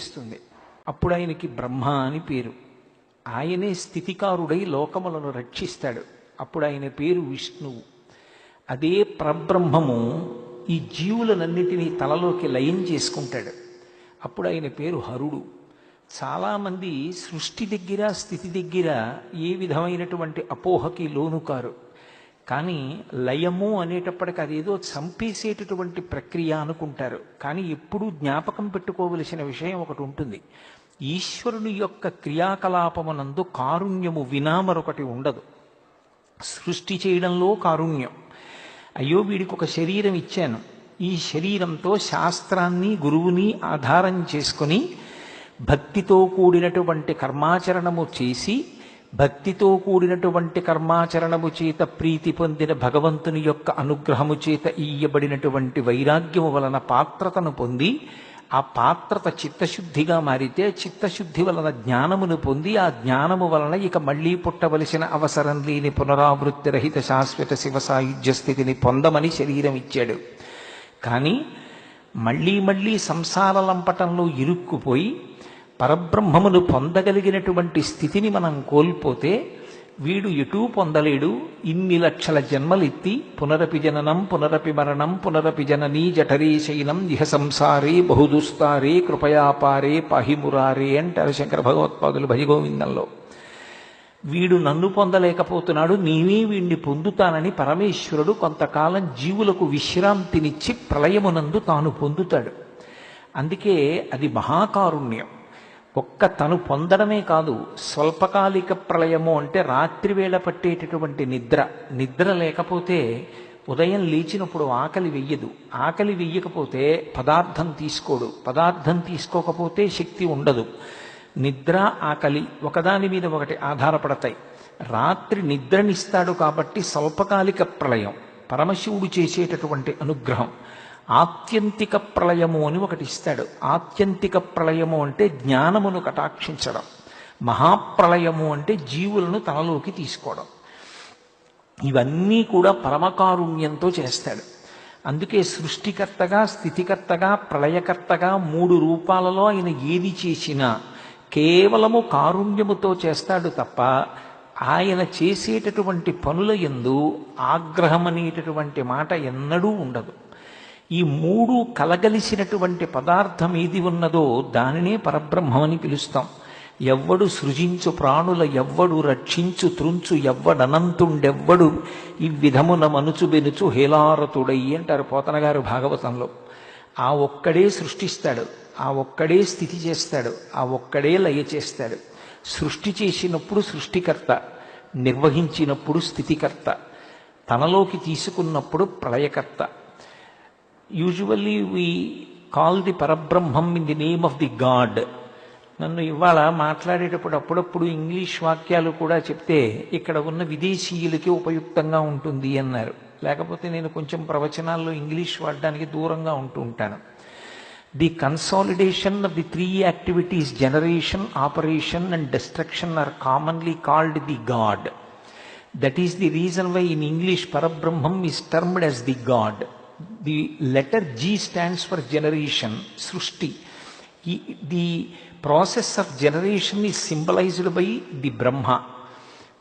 ఇస్తుంది అప్పుడు ఆయనకి బ్రహ్మ అని పేరు. ఆయనే స్థితికారుడై లోకములను రక్షిస్తాడు. అప్పుడు ఆయన పేరు విష్ణువు. అదే పరబ్రహ్మము ఈ జీవులనన్నిటినీ తలలోకి లయం చేసుకుంటాడు. అప్పుడు ఆయన పేరు హరుడు. చాలామంది సృష్టి దగ్గర స్థితి దగ్గర ఏ విధమైనటువంటి అపోహకి లోను కారు కానీ లయము అనేటప్పటికి అదేదో చంపేసేటటువంటి ప్రక్రియ అనుకుంటారు. కానీ ఎప్పుడూ జ్ఞాపకం పెట్టుకోవలసిన విషయం ఒకటి ఉంటుంది. ఈశ్వరుని యొక్క క్రియాకలాపమునందు కారుణ్యము వినా మరొకటి ఉండదు. సృష్టి చేయడంలో కారుణ్యం. అయ్యో వీడికి ఒక శరీరం ఇచ్చాను. ఈ శరీరంతో శాస్త్రాన్ని గురువుని ఆధారం చేసుకొని భక్తితో కూడినటువంటి కర్మాచరణము చేసి భక్తితో కూడినటువంటి కర్మాచరణము చేత ప్రీతి పొందిన భగవంతుని యొక్క అనుగ్రహము చేత ఇయ్యబడినటువంటి వైరాగ్యము వలన పాత్రతను పొంది ఆ పాత్రత చిత్తశుద్ధిగా మారితే చిత్తశుద్ధి వలన జ్ఞానమును పొంది ఆ జ్ఞానము వలన ఇక మళ్ళీ పుట్టవలసిన అవసరం లేని పునరావృత్తి రహిత శాశ్వత శివ సాయుధ్య స్థితిని పొందమని శరీరం ఇచ్చాడు. కానీ మళ్ళీ మళ్ళీ సంసార లంపటంలో ఇరుక్కుపోయి పరబ్రహ్మమును పొందగలిగినటువంటి స్థితిని మనం కోల్పోతే వీడు ఎటూ పొందలేడు. ఇన్ని లక్షల జన్మలెత్తి పునరపి జననం పునరపి మరణం పునరపి జననీ జఠరీ శైనం ఇహ సంసారే బహుదుస్తారే కృపయాపారే పాహిమురారే అంటారు శంకర భగవత్పాదులు భజగోవిందంలో. వీడు నన్ను పొందలేకపోతున్నాడు నేనే వీణ్ణి పొందుతానని పరమేశ్వరుడు కొంతకాలం జీవులకు విశ్రాంతినిచ్చి ప్రళయమునందు తాను పొందుతాడు. అందుకే అది మహాకారుణ్యం. ఒక్క తను పొందడమే కాదు స్వల్పకాలిక ప్రళయము అంటే రాత్రి వేళ పట్టేటటువంటి నిద్ర. నిద్ర లేకపోతే ఉదయం లేచినప్పుడు ఆకలి వెయ్యదు. ఆకలి వెయ్యకపోతే పదార్థం తీసుకోడు. పదార్థం తీసుకోకపోతే శక్తి ఉండదు. నిద్ర ఆకలి ఒకదాని మీద ఒకటి ఆధారపడతాయి. రాత్రి నిద్రనిస్తాడు కాబట్టి స్వల్పకాలిక ప్రళయం పరమశివుడు చేసేటటువంటి అనుగ్రహం. ఆత్యంతిక ప్రళయము అని ఒకటి ఇస్తాడు. ఆత్యంతిక ప్రళయము అంటే జ్ఞానమును కటాక్షించడం. మహాప్రళయము అంటే జీవులను తనలోకి తీసుకోవడం. ఇవన్నీ కూడా పరమకారుణ్యంతో చేస్తాడు. అందుకే సృష్టికర్తగా స్థితికర్తగా ప్రళయకర్తగా మూడు రూపాలలో ఆయన ఏది చేసినా కేవలము కారుణ్యముతో చేస్తాడు తప్ప ఆయన చేసేటటువంటి పనుల ఎందు ఆగ్రహం అనేటటువంటి మాట ఎన్నడూ ఉండదు. ఈ మూడు కలగలిసినటువంటి పదార్థం ఏది ఉన్నదో దానినే పరబ్రహ్మమని పిలుస్తాం. ఎవ్వడు సృజించు ప్రాణుల ఎవ్వడు రక్షించు త్రుంచు ఎవ్వడనంతుండెవ్వడు ఈ విధమున మనుచు బెనుచు హేలారతుడై అంటారు పోతనగారు భాగవతంలో. ఆ ఒక్కడే సృష్టిస్తాడు ఆ ఒక్కడే స్థితి చేస్తాడు ఆ ఒక్కడే లయ చేస్తాడు. సృష్టి చేసినప్పుడు సృష్టికర్త నిర్వహించినప్పుడు స్థితికర్త తనలోకి తీసుకున్నప్పుడు ప్రళయకర్త. Usually we call the Parabrahmam in the name of the god నన్ను ఇవాళ మాట్లాడేటప్పుడు అప్పుడప్పుడు ఇంగ్లీష్ వాక్యాలు కూడా చెప్తే ఇక్కడ ఉన్న విదేశీయులకి ఉపయుక్తంగా ఉంటుంది అన్నారు. లేకపోతే నేను కొంచెం ప్రవచనాల్లో ఇంగ్లీష్ వాడడానికి దూరంగా ఉంటూ ఉంటాను. The consolidation of the three activities generation operation and destruction are commonly called the god that is the reason why in English Parabrahmam is termed as the god The letter G stands for generation, Srushti. The process of generation is symbolized by the Brahma.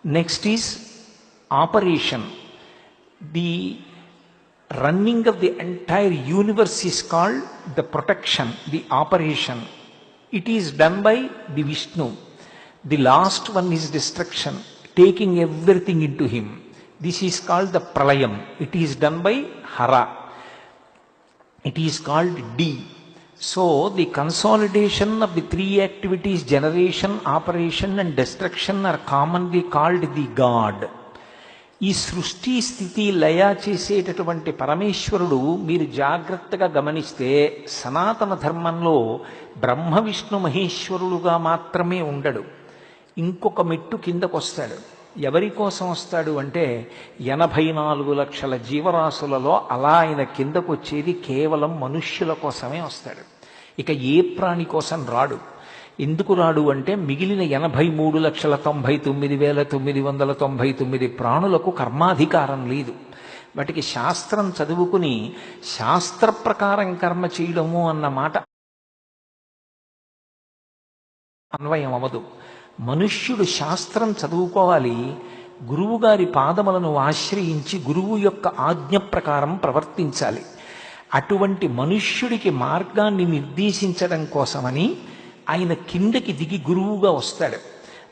Next is operation. The running of the entire universe is called the protection, the operation. It is done by the Vishnu. The last one is destruction, taking everything into him. This is called the pralayam. It is done by Hara. It is called D. So the consolidation of the three activities, generation, operation and destruction are commonly called the God. ఈ సృష్టి స్థితి లయ చేసేటటువంటి పరమేశ్వరుడు మీరు జాగ్రత్తగా గమనిస్తే సనాతన ధర్మంలో బ్రహ్మ విష్ణు మహేశ్వరుడుగా మాత్రమే ఉండడు ఇంకొక మెట్టు కిందకొస్తాడు ఎవరి కోసం వస్తాడు అంటే ఎనభై నాలుగు లక్షల జీవరాశులలో అలా ఆయన కిందకు వచ్చేది కేవలం మనుష్యుల కోసమే వస్తాడు. ఇక ఏ ప్రాణి కోసం రాడు. ఎందుకు రాడు అంటే మిగిలిన ఎనభై మూడు లక్షల తొంభై తొమ్మిది వేల తొమ్మిది వందల తొంభై తొమ్మిది ప్రాణులకు కర్మాధికారం లేదు. వాటికి శాస్త్రం చదువుకుని శాస్త్ర ప్రకారం కర్మ చేయడము అన్న మాట అన్వయం అవదు మనుష్యుడు శాస్త్రం చదువుకోవాలి గురువుగారి పాదములను ఆశ్రయించి గురువు యొక్క ఆజ్ఞ ప్రకారం ప్రవర్తించాలి. అటువంటి మనుష్యుడికి మార్గాన్ని నిర్దేశించడం కోసమని ఆయన కిందకి దిగి గురువుగా వస్తాడు.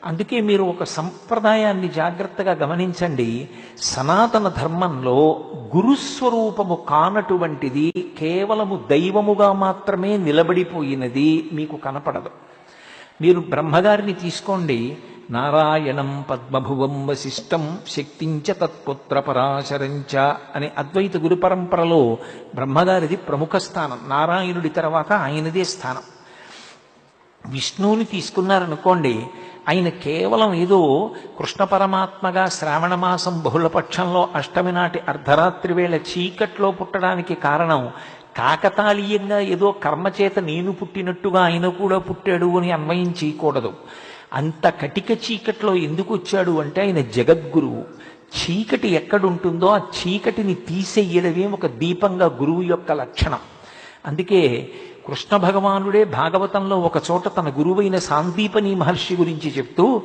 అందుకే మీరు ఒక సంప్రదాయాన్ని జాగ్రత్తగా గమనించండి. సనాతన ధర్మంలో గురుస్వరూపము కానటువంటిది కేవలము దైవముగా మాత్రమే నిలబడిపోయినది మీకు కనపడదు. మీరు బ్రహ్మగారిని తీసుకోండి. నారాయణం పద్మభువం వశిష్టం శక్తించ తత్పుత్ర పరాశరంచ అనే అద్వైత గురు పరంపరలో బ్రహ్మగారిది ప్రముఖ స్థానం. నారాయణుడి తర్వాత ఆయనదే స్థానం. విష్ణువుని తీసుకున్నారనుకోండి ఆయన కేవలం ఏదో కృష్ణ పరమాత్మగా శ్రావణ మాసం బహుళపక్షంలో అష్టమి నాటి అర్ధరాత్రి వేళ చీకట్లో పుట్టడానికి కారణం కాకతాళీయంగా ఏదో కర్మచేత నేను పుట్టినట్టుగా ఆయన కూడా పుట్టాడు అని అన్వయం చేయకూడదు. అంత కటిక చీకట్లో ఎందుకు వచ్చాడు అంటే ఆయన జగద్గురువు. చీకటి ఎక్కడుంటుందో ఆ చీకటిని తీసేయడమే ఒక దీపంగా గురువు యొక్క లక్షణం. అందుకే కృష్ణ భగవానుడే భాగవతంలో ఒక చోట తన గురువైన సాందీపని మహర్షి గురించి చెప్తూ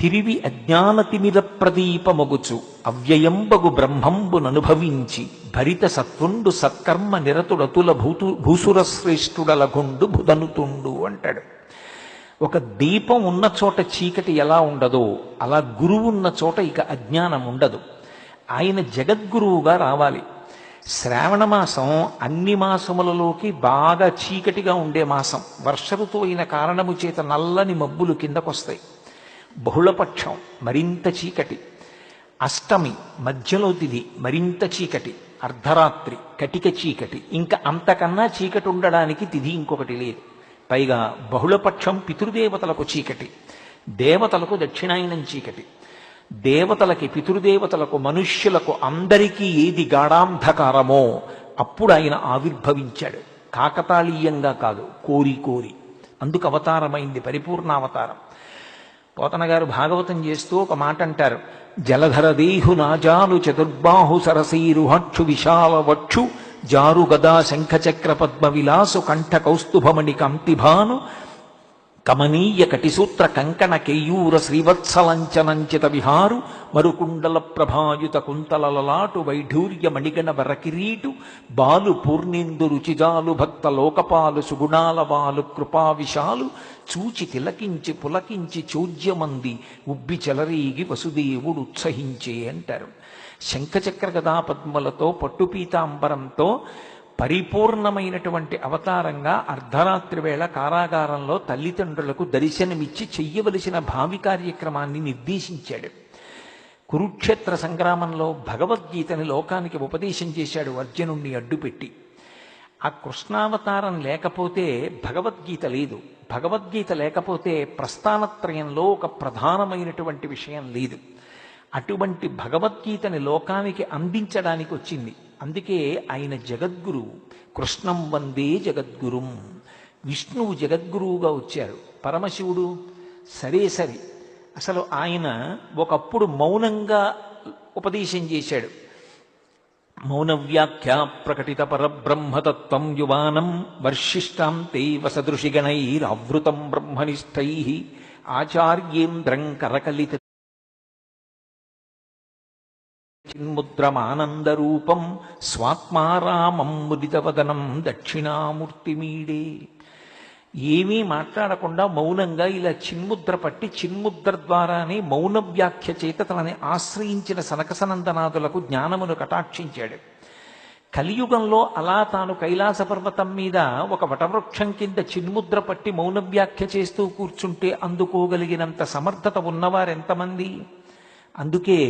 తిరివి అజ్ఞానతిమిర ప్రదీపమగుచు. అవ్యయంబగు బ్రహ్మంబుననుభవించి భరిత సత్వుండు సత్కర్మ నిరతుడతుల భూతు భూసుర శ్రేష్ఠుడలగుండు బుధనుతుండు అంటాడు. ఒక దీపం ఉన్న చోట చీకటి ఎలా ఉండదో అలా గురువు ఉన్న చోట ఇక అజ్ఞానం ఉండదు ఆయన జగద్గురువుగా రావాలి. శ్రావణ మాసం అన్ని మాసములలోకి బాగా చీకటిగా ఉండే మాసం. వర్ష ఋతువు అయిన కారణము చేత నల్లని మబ్బులు కిందకొస్తాయి. బహుళపక్షం మరింత చీకటి. అష్టమి మధ్యలో తిది మరింత చీకటి. అర్ధరాత్రి కటిక చీకటి. ఇంకా అంతకన్నా చీకటి ఉండడానికి తిది ఇంకొకటి లేదు. పైగా బహుళపక్షం పితృదేవతలకు చీకటి. దేవతలకు దక్షిణాయనం చీకటి. దేవతలకి పితృదేవతలకు మనుష్యులకు అందరికీ ఏది గాఢాంధకారమో అప్పుడు ఆయన ఆవిర్భవించాడు. కాకతాళీయంగా కాదు కోరి కోరి. అందుకు అవతారమైంది పరిపూర్ణ అవతారం పోతనగారు భాగవతం చేస్తూ ఒక మాట అంటారు జలధర దేహు నాజాలు చతుర్బాహు సరసీరుహక్షు విశాల వక్షు జారు గదా శంఖచక్ర పద్మ విలాసు కంఠ కౌస్తుభమణి కంతిభాను కమనీయ కటిసూత్ర కంకణ కేయూర శ్రీవత్సలంచనంచిత విహారు మరుకుండల ప్రభాయుత కుంతలలలాటు వైఢూర్య మణిగణ వరకిరీటు బాలు పూర్ణిందు రుచిజాలు భక్త లోకపాలు సుగుణాల వాలు కృపావిశాలు చూచి తిలకించి పులకించి చోద్యమంది ఉబ్బి చెలరీగి వసుదేవుడు ఉత్సహించే అంటారు. శంఖచక్ర గదా పద్మలతో పట్టుపీతాంబరంతో పరిపూర్ణమైనటువంటి అవతారంగా అర్ధరాత్రి వేళ కారాగారంలో తల్లిదండ్రులకు దర్శనమిచ్చి చెయ్యవలసిన భావి కార్యక్రమాన్ని నిర్దేశించాడు. కురుక్షేత్ర సంగ్రామంలో భగవద్గీతని లోకానికి ఉపదేశం చేశాడు అర్జునుణ్ణి అడ్డుపెట్టి. ఆ కృష్ణావతారం లేకపోతే భగవద్గీత లేదు. భగవద్గీత లేకపోతే ప్రస్థానత్రయంలో ఒక ప్రధానమైనటువంటి విషయం లేదు. అటువంటి భగవద్గీతని లోకానికి అందించడానికి వచ్చింది. అందుకే ఆయన జగద్గురువు కృష్ణం వందే జగద్గురుం. విష్ణువు జగద్గురువుగా వచ్చారు పరమశివుడు? సరే సరి. అసలు ఆయన ఒకప్పుడు మౌనంగా ఉపదేశం చేశాడు. మౌనవ్యాఖ్యా ప్రకటిత పరబ్రహ్మతత్వం యువానం వర్షిష్టాం తే వసదృషిగణైరావృతం బ్రహ్మనిష్టై. ఆచార్యేంద్రం కరకలిత చిన్ముద్రమానందరూపం స్వాత్మారామం ముదితవదనం దక్షిణామూర్తిమీడే. ఏమీ మాట్లాడకుండా మౌనంగా ఇలా చిన్ముద్ర పట్టి చిన్ముద్ర ద్వారానే మౌన వ్యాఖ్య చేత తనని ఆశ్రయించిన సనకసనందనాథులకు జ్ఞానమును కటాక్షించాడు. కలియుగంలో అలా తాను కైలాస పర్వతం మీద ఒక వటవృక్షం కింద చిన్ముద్ర పట్టి మౌన వ్యాఖ్య చేస్తూ కూర్చుంటే అందుకోగలిగినంత సమర్థత ఉన్నవారెంతమంది? అందుకే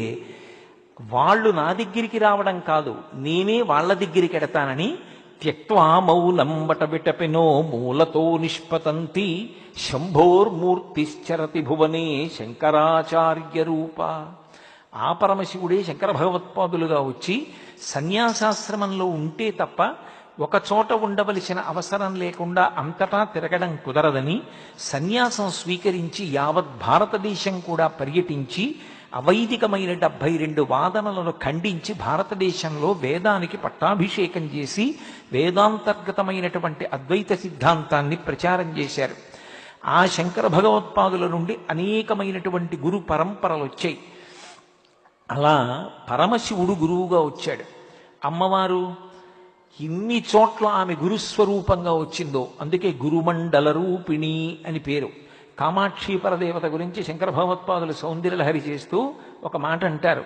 వాళ్ళు నా దగ్గరికి రావడం కాదు నేనే వాళ్ళ దగ్గరికి ఎడతానని త్యక్వా మౌలం వటవిటపినో మూలతో నిష్పతంతి శంభోర్మూర్తిశ్చరతి భువనే శంకరాచార్య రూప. ఆ పరమశివుడే శంకర భగవత్పాదులుగా వచ్చి సన్యాసాశ్రమంలో ఉంటే తప్ప ఒక చోట ఉండవలసిన అవసరం లేకుండా అంతటా తిరగడం కుదరదని సన్యాసం స్వీకరించి యావత్ భారతదేశం కూడా పర్యటించి అవైదికమైన డెబ్భై రెండు వాదనలను ఖండించి భారతదేశంలో వేదానికి పట్టాభిషేకం చేసి వేదాంతర్గతమైనటువంటి అద్వైత సిద్ధాంతాన్ని ప్రచారం చేశారు. ఆ శంకర భగవత్పాదుల నుండి అనేకమైనటువంటి గురు పరంపరలు వచ్చాయి. అలా పరమశివుడు గురువుగా వచ్చాడు. అమ్మవారు ఇన్ని చోట్ల ఆమె గురుస్వరూపంగా వచ్చిందో అందుకే గురుమండల రూపిణి అని పేరు. కామాక్షి పరదేవత గురించి శంకర భగవత్పాదులు సౌందర్యలహరి చేస్తూ ఒక మాట అంటారు.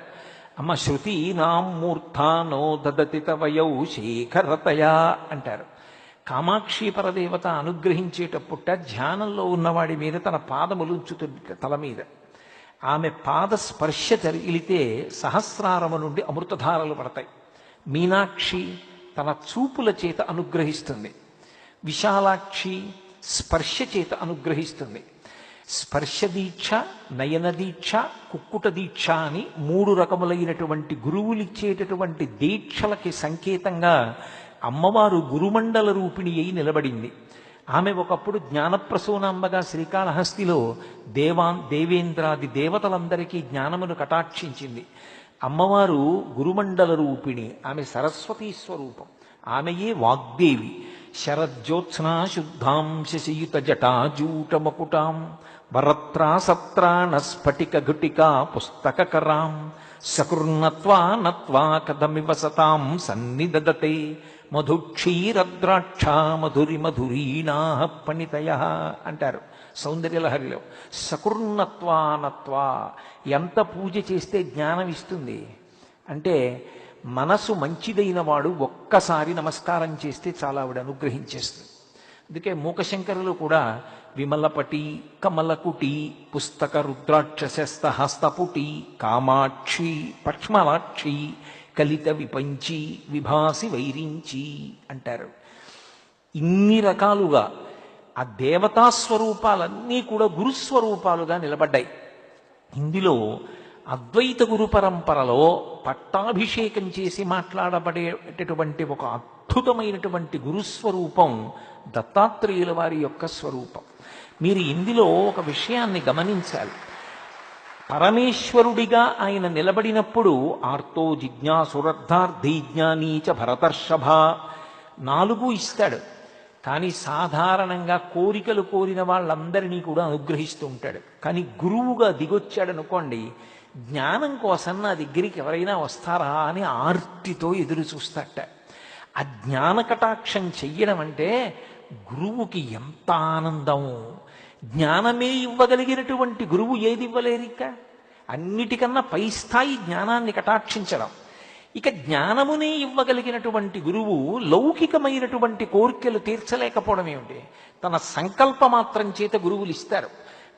అమ్మ శృతి నాం మూర్ధానో దదతి తవయౌ శేఖరతయా అంటారు. కామాక్షి పరదేవత అనుగ్రహించేటప్పుట ధ్యానంలో ఉన్నవాడి మీద తన పాదములుంచుతుంది తల మీద. ఆమె పాద స్పర్శ తగిలితే సహస్రారము నుండి అమృతధారలు పడతాయి. మీనాక్షి తన చూపుల చేత అనుగ్రహిస్తుంది. విశాలాక్షి స్పర్శ చేత అనుగ్రహిస్తుంది. స్పర్శ దీక్ష నయన దీక్ష కుక్కుట దీక్ష అని మూడు రకములైనటువంటి గురువులిచ్చేటటువంటి దీక్షలకి సంకేతంగా అమ్మవారు గురుమండల రూపిణి అయి నిలబడింది. ఆమె ఒకప్పుడు జ్ఞానప్రసూనాంబగా శ్రీకాళహస్తిలో దేవాన్ దేవేంద్రాది దేవతలందరికీ జ్ఞానమును కటాక్షించింది. అమ్మవారు గురుమండల రూపిణి ఆమె సరస్వతీ స్వరూపం. ఆమెయే వాగ్దేవి. శరజ్యోత్స్నా శుద్ధాం శశియుత జటాజూటమకుటాం వరత్రా స్ఫటిక ఘటికా పుస్తకరాం సకృన్నత్వా నత్వా కథమివ సతాం సన్నిదదతే మధుక్షీరద్రాక్ష మధురి మధురీణా పణితయ అంటారు. సౌందర్యలహరిలో సకృన్నత్వానత్వా ఎంత పూజ చేస్తే జ్ఞానం ఇస్తుంది అంటే మనసు మంచిదైన వాడు ఒక్కసారి నమస్కారం చేస్తే చాలా ఆవిడ అనుగ్రహించేస్తుంది. అందుకే మూకశంకరులు కూడా విమలపటి కమలకుటి పుస్తక రుద్రాక్షశస్తహస్తపుటి కామాక్షి పక్ష్మలాక్షి కలిత విపంచి విభాసి వైరించి అంటారు. ఇన్ని రకాలుగా ఆ దేవతా స్వరూపాలన్నీ కూడా గురుస్వరూపాలుగా నిలబడ్డాయి. ఇందులో అద్వైత గురు పరంపరలో పట్టాభిషేకం చేసి మాట్లాడబడేటటువంటి ఒక అద్భుతమైనటువంటి గురుస్వరూపం దత్తాత్రేయుల వారి యొక్క స్వరూపం. మీరు ఇందులో ఒక విషయాన్ని గమనించాలి. పరమేశ్వరుడిగా ఆయన నిలబడినప్పుడు ఆర్తో జిజ్ఞాసురర్థార్థైజ్ఞానీచ భరతర్షభ నాలుగు ఇస్తాడు. కానీ సాధారణంగా కోరికలు కోరిన వాళ్ళందరినీ కూడా అనుగ్రహిస్తూ ఉంటాడు. కానీ గురువుగా దిగొచ్చాడనుకోండి జ్ఞానం కోసం నా దగ్గరికి ఎవరైనా వస్తారా అని ఆర్తితో ఎదురు చూస్తాట. ఆ జ్ఞాన కటాక్షం చెయ్యడం అంటే గురువుకి ఎంత ఆనందము జ్ఞానమే ఇవ్వగలిగినటువంటి గురువు ఏది ఇవ్వలేరిక అన్నిటికన్నా పై స్థాయి జ్ఞానాన్ని కటాక్షించడం. ఇక జ్ఞానమునే ఇవ్వగలిగినటువంటి గురువు లౌకికమైనటువంటి కోరికలు తీర్చలేకపోవడం ఏమిటి? తన సంకల్ప మాత్రం చేత గురువులు ఇస్తారు.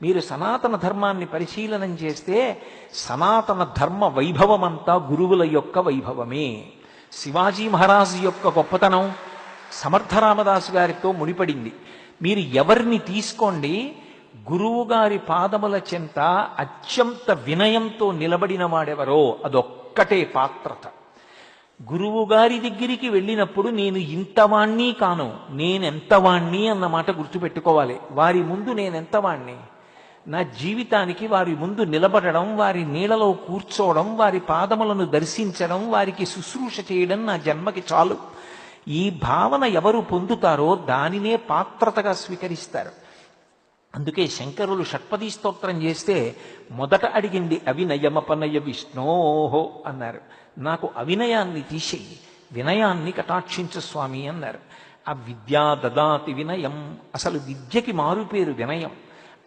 మీరు సనాతన ధర్మాన్ని పరిశీలనం చేస్తే సనాతన ధర్మ వైభవమంతా గురువుల యొక్క వైభవమే. శివాజీ మహారాజు యొక్క గొప్పతనం సమర్థ రామదాసు గారితో ముడిపడింది. మీరు ఎవరిని తీసుకోండి గురువు గారి పాదముల చెంత అత్యంత వినయంతో నిలబడిన వాడెవరో అదొక్కటే పాత్రత. గురువు గారి దగ్గరికి వెళ్ళినప్పుడు నేను ఇంతవాణ్ణి కాను నేనెంతవాణ్ణి అన్నమాట గుర్తుపెట్టుకోవాలి. వారి ముందు నేనెంతవాణ్ణి? నా జీవితానికి వారి ముందు నిలబడడం వారి నీళ్ళలో కూర్చోవడం వారి పాదములను దర్శించడం వారికి శుశ్రూష చేయడం నా జన్మకి చాలు. ఈ భావన ఎవరు పొందుతారో దానినే పాత్రతగా స్వీకరిస్తారు. అందుకే శంకరులు షట్పది స్తోత్రం చేస్తే మొదట అడిగింది అవినయమపనయ విష్ణోహో అన్నారు. నాకు అవినయాన్ని తీసేయి వినయాన్ని కటాక్షించు స్వామి అన్నారు. ఆ విద్యా దదాతి వినయం అసలు విద్యకి మారుపేరు వినయం.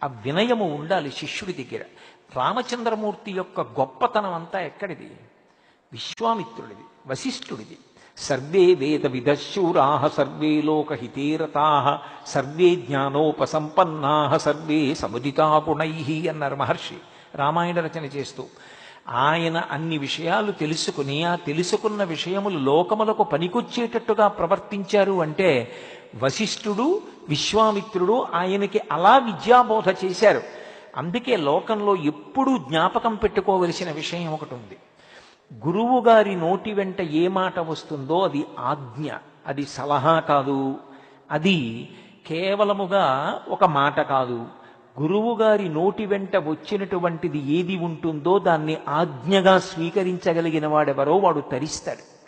ఆ వినయము ఉండాలి శిష్యుడి దగ్గర. రామచంద్రమూర్తి యొక్క గొప్పతనం అంతా ఎక్కడిది? విశ్వామిత్రుడిది వశిష్ఠుడిది. సర్వే వేద విదశూరా సర్వే లోకహితేరతా సర్వే జ్ఞానోపసంపన్నా సర్వే సముదితా గుణై అన్నారు మహర్షి. రామాయణ రచన చేస్తూ ఆయన అన్ని విషయాలు తెలుసుకుని ఆ తెలుసుకున్న విషయములు లోకములకు పనికొచ్చేటట్టుగా ప్రవర్తించారు అంటే వశిష్ఠుడు విశ్వామిత్రుడు ఆయనకి అలా విద్యాబోధ చేశారు. అందుకే లోకంలో ఎప్పుడూ జ్ఞాపకం పెట్టుకోవలసిన విషయం ఒకటి ఉంది. గురువు గారి నోటి వెంట ఏ మాట వస్తుందో అది ఆజ్ఞ అది సలహా కాదు. అది కేవలముగా ఒక మాట కాదు. గురువు గారి నోటి వెంట వచ్చినటువంటిది ఏది ఉంటుందో దాన్ని ఆజ్ఞగా స్వీకరించగలిగిన వాడెవరో వాడు తరిస్తాడు.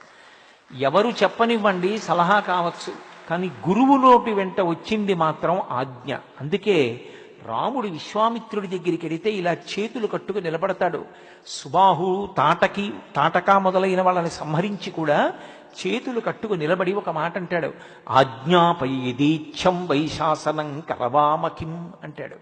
ఎవరు చెప్పనివ్వండి సలహా కావచ్చు. కానీ గురువు నోటి వెంట వచ్చింది మాత్రం ఆజ్ఞ. అందుకే రాముడు విశ్వామిత్రుడి దగ్గరికి వెడితే ఇలా చేతులు కట్టుకు నిలబడతాడు. సుబాహు తాటకి తాటక మొదలైన వాళ్ళని సంహరించి కూడా చేతులు కట్టుకు నిలబడి ఒక మాట అంటాడు. ఆజ్ఞాపై దీక్షం వైశాసనం కరవామకిం అంటాడు.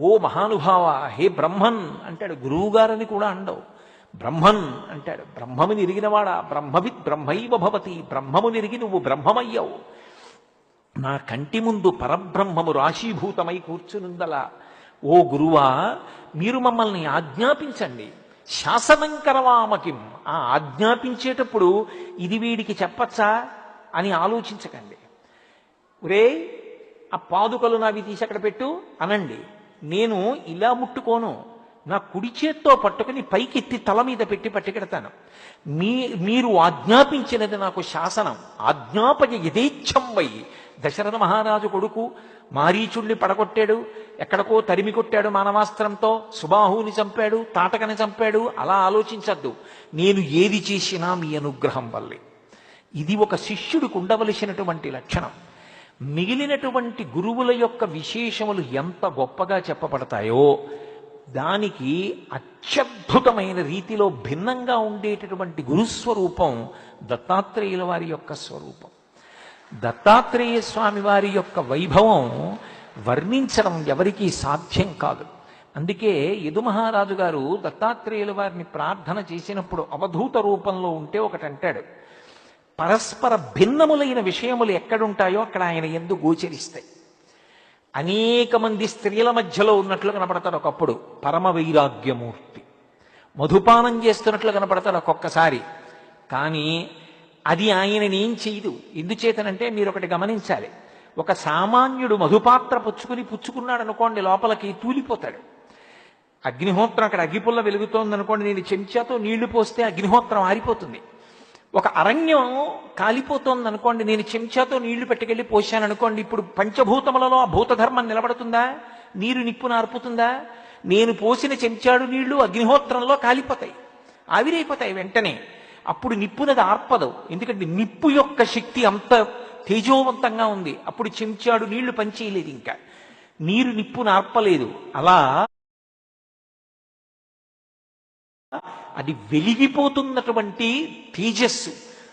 ఓ మహానుభావ హే బ్రహ్మన్ అంటాడు. గురువుగారని కూడా అండవు. బ్రహ్మన్ అంటాడు. బ్రహ్మము నిరిగినవాడా? బ్రహ్మవిత్ బ్రహ్మైవ భవతి. బ్రహ్మము నిరిగి నువ్వు బ్రహ్మమయ్యావు. నా కంటి ముందు పరబ్రహ్మము రాశీభూతమై కూర్చునుందలా. ఓ గురువా మీరు మమ్మల్ని ఆజ్ఞాపించండి. శాసనం కరవామకిం. ఆ ఆజ్ఞాపించేటప్పుడు ఇది వీడికి చెప్పచ్చా అని ఆలోచించకండి. ఒరే ఆ పాదుకలు నావి తీసి అక్కడ పెట్టు అనండి. నేను ఇలా ముట్టుకోను. నా కుడి చేత్తో పట్టుకుని పైకెత్తి తల మీద పెట్టి పట్టుకెడతాను. మీ మీరు ఆజ్ఞాపించినది నాకు శాసనం. ఆజ్ఞాపయ యథేచ్ఛం వై. దశరథ మహారాజు కొడుకు మారీచుణ్ణి పడగొట్టాడు ఎక్కడికో తరిమి కొట్టాడు మానవాస్త్రంతో సుబాహుని చంపాడు తాటకని చంపాడు అలా ఆలోచించద్దు. నేను ఏది చేసినా మీ అనుగ్రహం వల్లే. ఇది ఒక శిష్యుడికి ఉండవలసినటువంటి లక్షణం. మిగిలినటువంటి గురువుల యొక్క విశేషములు ఎంత గొప్పగా చెప్పబడతాయో దానికి అత్యద్భుతమైన రీతిలో భిన్నంగా ఉండేటటువంటి గురుస్వరూపం దత్తాత్రేయుల వారి యొక్క స్వరూపం. దత్తాత్రేయ స్వామి వారి యొక్క వైభవం వర్ణించడం ఎవరికీ సాధ్యం కాదు. అందుకే యదు మహారాజు గారు దత్తాత్రేయుల వారిని ప్రార్థన చేసినప్పుడు అవధూత రూపంలో ఉంటే ఒకటి అంటాడు పరస్పర భిన్నములైన విషయములు ఎక్కడుంటాయో అక్కడ ఆయన ఎందు గోచరిస్తాయి. అనేక మంది స్త్రీల మధ్యలో ఉన్నట్లు కనపడతాడు ఒకప్పుడు. పరమ వైరాగ్యమూర్తి. మధుపానం చేస్తున్నట్లు కనపడతాడు ఒక్కొక్కసారి. కానీ అది ఆయనని ఏం చేయదు. ఎందుచేతనంటే మీరు ఒకటి గమనించాలి. ఒక సామాన్యుడు మధుపాత్ర పుచ్చుకుని పుచ్చుకున్నాడు అనుకోండి లోపలికి తూలిపోతాడు. అగ్నిహోత్రం అక్కడ అగ్గిపుల్ల వెలుగుతోంది అనుకోండి నేను చెంచాతో నీళ్ళు పోస్తే అగ్నిహోత్రం ఆరిపోతుంది. ఒక అరణ్యం కాలిపోతోంది అనుకోండి నేను చెంచాతో నీళ్ళు పెట్టుకెళ్ళి పోశాను అనుకోండి ఇప్పుడు పంచభూతములలో ఆ భూతధర్మం నిలబడుతుందా? నీరు నిప్పు నార్పుతుందా నేను పోసిన చెంచాడు నీళ్ళు అగ్నిహోత్రంలో కాలిపోతాయి. ఆవిరైపోతాయి వెంటనే. అప్పుడు నిప్పునది ఆర్పదు. ఎందుకంటే నిప్పు యొక్క శక్తి అంత తేజోవంతంగా ఉంది. అప్పుడు చెంచాడు నీళ్ళు పనిచేయలేదు ఇంకా. నీరు నిప్పును ఆర్పలేదు. అలా అది వెలిగిపోతున్నటువంటి తేజస్సు.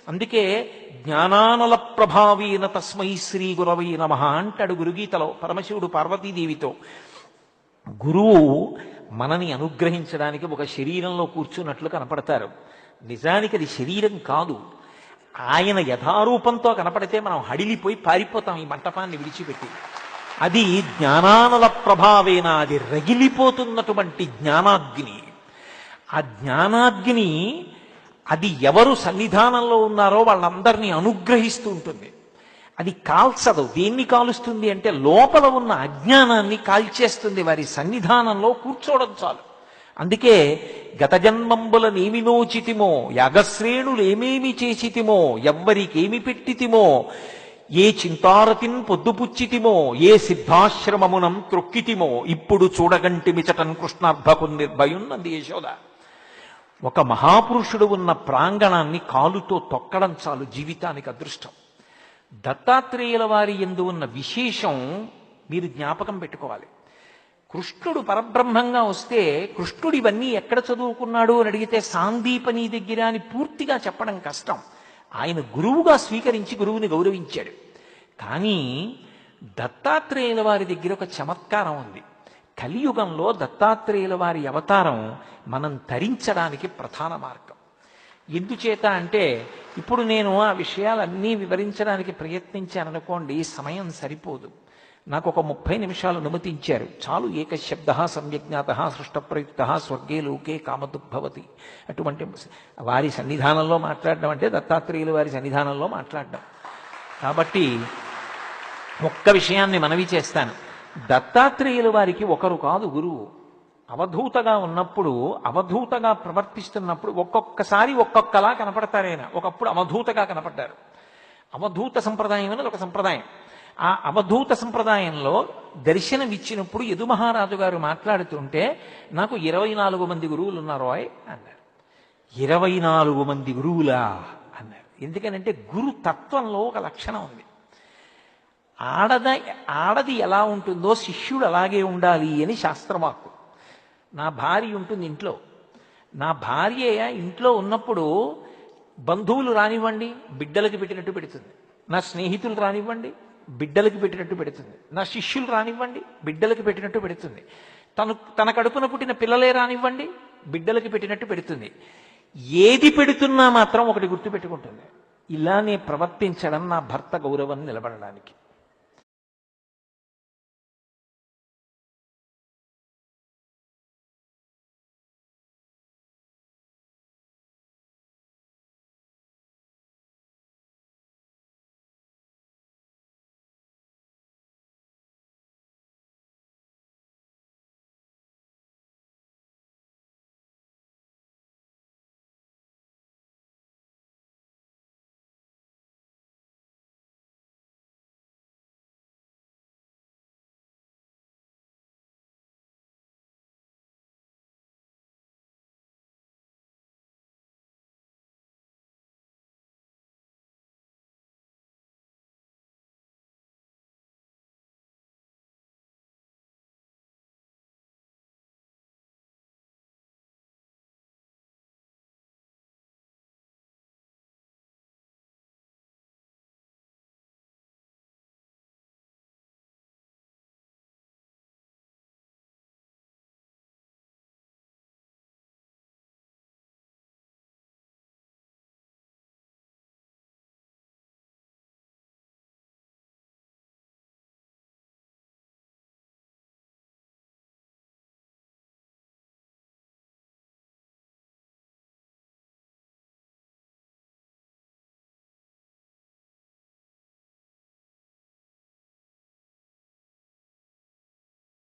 అందుకే జ్ఞానానల ప్రభావీన తస్మై శ్రీ గురవై నమ అంటాడు గురుగీతలో పరమశివుడు పార్వతీదేవితో. గురువు మనని అనుగ్రహించడానికి ఒక శరీరంలో కూర్చున్నట్లు కనపడతారు. నిజానికి అది శరీరం కాదు. ఆయన యథారూపంతో కనపడితే మనం హడిలిపోయి పారిపోతాం ఈ మంటపాన్ని విడిచిపెట్టి. అది జ్ఞానానల ప్రభావేన అది రగిలిపోతున్నటువంటి జ్ఞానాగ్ని. ఆ జ్ఞానాగ్ని అది ఎవరు సన్నిధానంలో ఉన్నారో వాళ్ళందరినీ అనుగ్రహిస్తూ ఉంటుంది. అది కాల్చదు. దేన్ని కాలుస్తుంది అంటే లోపల ఉన్న అజ్ఞానాన్ని కాల్చేస్తుంది. వారి సన్నిధానంలో కూర్చోవడం చాలు. అందుకే గత జన్మంబుల నేమినోచితిమో యాగశ్రేణులేమేమి చేసితిమో ఎవ్వరికేమి పెట్టితిమో ఏ చింతారతిన్ పొద్దుపుచ్చితిమో ఏ సిద్ధాశ్రమమునం త్రొక్కితిమో ఇప్పుడు చూడగంటి మిచటన్ కృష్ణార్భకు నిర్భయున్నది యశోద ఒక మహాపురుషుడు ఉన్న ప్రాంగణాన్ని కాలుతో తొక్కడం చాలు జీవితానికి అదృష్టం. దత్తాత్రేయుల వారి ఎందు ఉన్న విశేషం మీరు జ్ఞాపకం పెట్టుకోవాలి. కృష్ణుడు పరబ్రహ్మంగా వస్తే కృష్ణుడు ఇవన్నీ ఎక్కడ చదువుకున్నాడు అని అడిగితే సాందీపని దగ్గర అని పూర్తిగా చెప్పడం కష్టం. ఆయన గురువుగా స్వీకరించి గురువుని గౌరవించాడు. కానీ దత్తాత్రేయుల వారి దగ్గర ఒక చమత్కారం ఉంది. కలియుగంలో దత్తాత్రేయుల వారి అవతారం మనం తరించడానికి ప్రధాన మార్గం. ఎందుచేత అంటే ఇప్పుడు నేను ఆ విషయాలన్నీ వివరించడానికి ప్రయత్నించాను అనుకోండి సమయం సరిపోదు. నాకు ఒక ముప్పై నిమిషాలు అనుమతించారు. చాలు ఏకశబ్ద సంయజ్ఞాత సృష్టప్రయుక్త స్వర్గే లోకే కామదుగ్భవతి అటువంటి వారి సన్నిధానంలో మాట్లాడడం అంటే దత్తాత్రేయులు వారి సన్నిధానంలో మాట్లాడడం. కాబట్టి ఒక్క విషయాన్ని మనవి చేస్తాను. దత్తాత్రేయుల వారికి ఒకరు కాదు గురువు. అవధూతగా ఉన్నప్పుడు అవధూతగా ప్రవర్తిస్తున్నప్పుడు ఒక్కొక్కసారి ఒక్కొక్కలా కనపడతారు ఆయన. ఒకప్పుడు అవధూతగా కనపడ్డారు. అవధూత సంప్రదాయం అనేది ఒక సంప్రదాయం. ఆ అవధూత సంప్రదాయంలో దర్శనమిచ్చినప్పుడు యదుమహారాజు గారు మాట్లాడుతుంటే నాకు ఇరవై నాలుగు మంది గురువులు ఉన్నారోయ్ అన్నారు. ఇరవై నాలుగు మంది గురువులా? అన్నారు. ఎందుకనంటే గురు తత్వంలో ఒక లక్షణం ఉంది. ఆడద ఆడది ఎలా ఉంటుందో శిష్యుడు అలాగే ఉండాలి అని శాస్త్రవాక్కు. నా భార్య ఉంటుంది ఇంట్లో. నా భార్య ఇంట్లో ఉన్నప్పుడు బంధువులు రానివ్వండి బిడ్డలకు పెట్టినట్టు పెడుతుంది. నా స్నేహితులు రానివ్వండి బిడ్డలకు పెట్టినట్టు పెడుతుంది. నా శిష్యులు రానివ్వండి బిడ్డలకు పెట్టినట్టు పెడుతుంది. తను తన కడుపున పుట్టిన పిల్లలే రానివ్వండి బిడ్డలకు పెట్టినట్టు పెడుతుంది. ఏది పెడుతున్నా మాత్రం ఒకటి గుర్తు పెట్టుకుంటుంది ఇలానే ప్రవర్తించడం నా భర్త గౌరవం నిలబడడానికి.